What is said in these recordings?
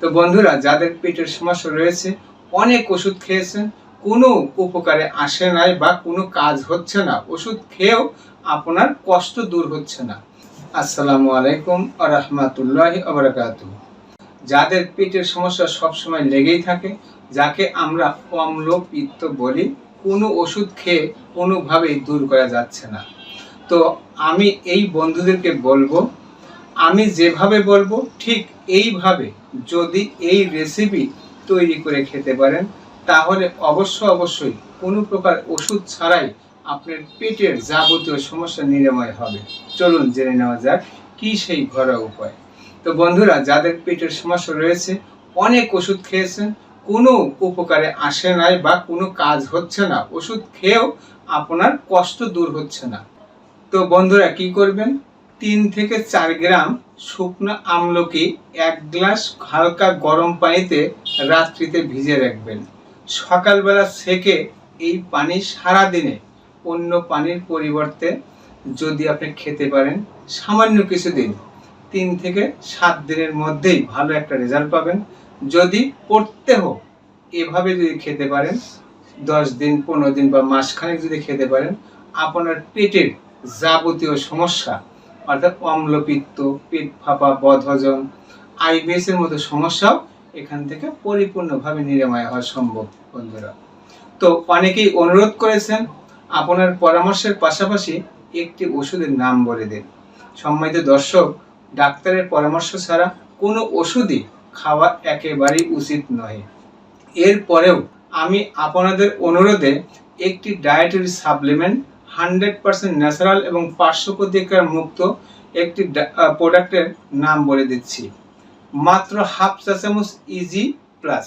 তো বন্ধুরা, যাদের পেটের সমস্যা রয়েছে, অনেক ওষুধ খেয়েছেন, কোনো উপকারে আসে নাই বা কোনো কাজ হচ্ছে না। ওষুধ খেয়েও আপনার কষ্ট দূর হচ্ছে না। আসসালামু আলাইকুম আ রহমাতুল্লাহ আবরাকাতু যাদের পেটের সমস্যা সবসময় লেগেই থাকে, যাকে আমরা অম্ল পিত্ত বলি, কোনো ওষুধ খেয়ে কোনোভাবেই দূর করা যাচ্ছে না। তো আমি এই বন্ধুদেরকে বলব আমি যেভাবে বলব, ঠিক এইভাবে যদি এই রেসিপি তৈরি করে খেতে পারেন, তাহলে অবশ্য অবশ্যই কোনো প্রকার ওষুধ ছাড়াই আপনার পেটের যাবতীয় সমস্যা নিরাময় হবে। চলুন জেনে নেওয়া যাক কি সেই ঘরোয়া উপায়। তো বন্ধুরা, যাদের পেটের সমস্যা রয়েছে, অনেক ওষুধ খেয়েছেন, কোনো উপকারে আসে নাই বা কোনো কাজ হচ্ছে না, ওষুধ খেয়েও আপনার কষ্ট দূর হচ্ছে না। তো বন্ধুরা, কি করবেন? তিন থেকে চার গ্রাম শুকনো আমলকি এক গ্লাস হালকা গরম পানিতে রাত্রিতে ভিজে রাখবেন। সকালবেলা সেকে এই পানি সারা দিনে অন্য পানির পরিবর্তে যদি আপনি খেতে পারেন, সামান্য কিছুদিন, তিন থেকে সাত দিনের মধ্যেই ভালো একটা রেজাল্ট পাবেন। যদি প্রত্যেহ এভাবে যদি খেতে পারেন, দশ দিন, পনেরো দিন বা মাসখানেক যদি খেতে পারেন, আপনার পেটের যাবতীয় সমস্যা অর্থাৎ অম্লপিত্ত, পেট ফাঁপা, বদহজম, আইবিএস এর মতো সমস্যাও এখান থেকে পরিপূর্ণভাবে নিরাময় হওয়া সম্ভব, বন্ধুরা। তো অনেকেই অনুরোধ করেছেন, আপনার পরামর্শের পাশাপাশি একটি ওষুধের নাম বলে দিন। সম্মানিত দর্শক, ডাক্তারের পরামর্শ ছাড়া কোনো ওষুধই খাওয়া একেবারেই উচিত নয়। এরপরেও আমি আপনাদের অনুরোধে একটি dietary supplement hundred percent natural এবং পার্শ্ব প্রতিক্রিয়া মুক্ত একটি প্রোডাক্টের নাম বলে দিচ্ছি। মাত্র হাফ চা চামচ ইজি প্লাস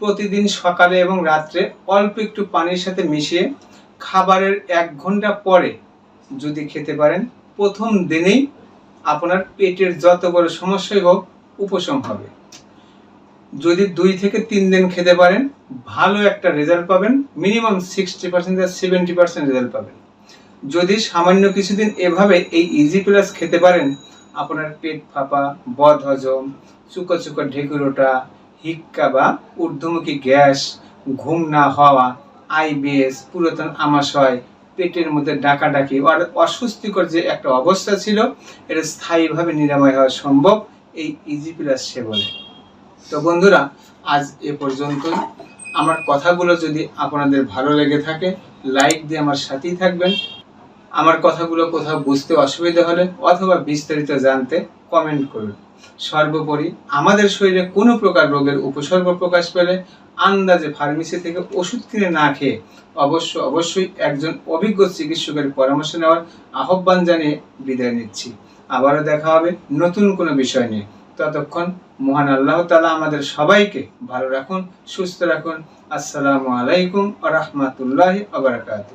প্রতিদিন সকালে এবং রাত্রে অল্প একটু পানির সাথে মিশিয়ে খাবারের এক ঘণ্টা পরে যদি খেতে পারেন, প্রথম দিনেই আপনার পেটের যত বড় সমস্যাই হোক উপশম হবে। যদি দুই থেকে তিন দিন খেতে পারেন, ভালো একটা রেজাল্ট পাবেন। Minimum sixty percent seventy percent result পাবেন। যদি সামান্য কিছুদিন এভাবে এই ইজি প্লাস খেতে পারেন, আপনার পেট ফাঁপা, বদ হজম, চুকো চুকো ঢেকুরোটা, হিক্কা বা ঊর্ধ্বমুখী গ্যাস, ঘুম না হওয়া আইবিএস পুরাতন আমাশয়, পেটের মধ্যে ডাকাডাকি, আর অস্বস্তিকর যে একটা অবস্থা ছিল, এটা স্থায়ীভাবে নিরাময় হওয়া সম্ভব এই ইজি প্লাস সেবনে। তো বন্ধুরা, আজ এ পর্যন্তই। আমার কথাগুলো যদি আপনাদের ভালো লেগে থাকে লাইক দিয়ে আমার সাথেই থাকবেন। আমার কথাগুলো কোথাও বুঝতে অসুবিধা হলে অথবা বিস্তারিত জানতে কমেন্ট করুন। সর্বোপরি আমাদের শরীরে কোনো প্রকার রোগের উপসর্গ প্রকাশ পেলে আন্দাজে ফার্মেসি থেকে ওষুধ কিনে না খেয়ে অবশ্য অবশ্যই একজন অভিজ্ঞ চিকিৎসকের পরামর্শ নেওয়ার আহ্বান জানিয়ে বিদায় নিচ্ছি। আবারও দেখা হবে নতুন কোনো বিষয় নিয়ে। ততক্ষণ মহান আল্লাহ তালা আমাদের সবাইকে ভালো রাখুন, সুস্থ রাখুন। আসসালামু আলাইকুম আ রহমতুল্লাহ আবরাকাতু